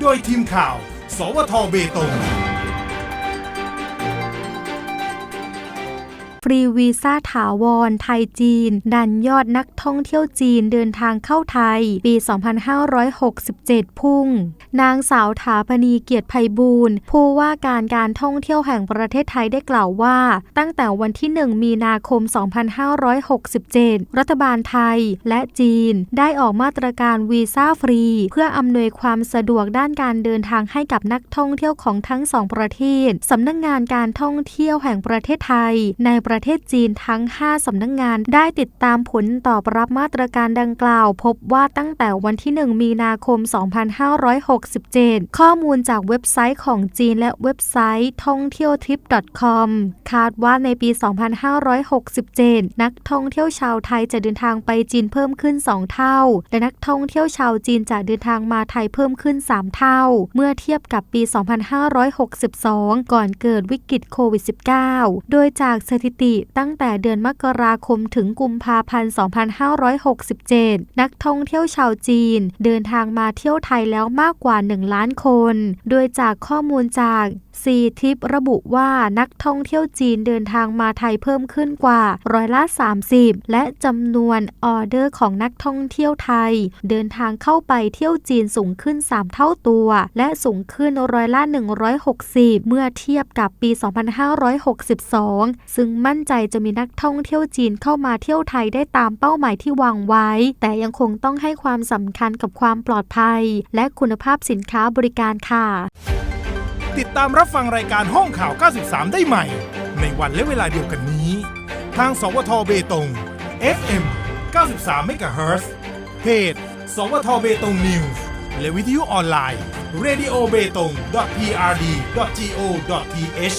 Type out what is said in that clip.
โดยทีมข่าว สวทเบตง ฟรีวีซ่าถาวร ไทยจีน ดันยอดนักท่องเที่ยวจีนเดินทางเข้าไทย ปี 2567 พุ่ง นางสาวถาพณีเกียรติภัยบูรณ์ผู้ว่าการการท่องเที่ยวแห่งประเทศไทยได้กล่าวว่า ตั้งแต่วันที่ 1 มีนาคม 2567 รัฐบาลไทยและจีนได้ออกมาตรการวีซ่าฟรี เพื่ออำนวยความสะดวกด้านการเดินทางให้กับนักท่องเที่ยวของทั้งสองประเทศสำนักงงานการท่องเที่ยวแห่งประเทศไทยในประประเทศจีนทั้ง 5 สำนักงงานได้ติดตามผลตอบรับมาตรการดังกล่าว พบว่าตั้งแต่วันที่ 1 มีนาคม 2567 ข้อมูลจากเว็บไซต์ของจีนและเว็บไซต์ท่องเที่ยวทริป .com คาดว่าในปี 2567 นักท่องเที่ยวชาวไทยจะเดินทางไปจีนเพิ่มขึ้น 2 เท่า และนักท่องเที่ยวชาวจีนจะเดินทางมาไทยเพิ่มขึ้น 3 เท่า เมื่อเทียบกับปี 2562 ก่อนเกิดวิกฤตโควิด -19 โดยจากสถิติตั้งแต่เดือนมกราคมถึงกุมภาพันธ์ 2567 นักท่องเที่ยวชาวจีน เดินทางมาเที่ยวไทยแล้วมากกว่า 1 ล้านคน โดยจากข้อมูลจากซีทิประบุว่านักท่องเที่ยวจีนเดินทางมาไทยเพิ่มขึ้นกว่าร้อยละ 30 และจำนวนออเดอร์ของนักท่องเที่ยวไทย เดินทางเข้าไปเที่ยวจีนสูงขึ้น 3 เท่าตัว และสูงขึ้นร้อยละ 160 เมื่อเทียบกับปี 2562 ซึ่งมั่นใจจะมีนักท่องเที่ยวจีนเข้ามาเที่ยวไทยได้ตามเป้าหมายที่วางไว้ แต่ยังคงต้องให้ความสำคัญกับความปลอดภัย และคุณภาพสินค้าบริการค่ะ ติดตามรับฟังรายการห้องข่าว 93 ได้ใหม่ ในวันและเวลาเดียวกันนี้ ทางสวทเบตง FM 93 MHz เพจ สวทเบตงนิวส์และวิทยุออนไลน์ radio b e t o n g prd go th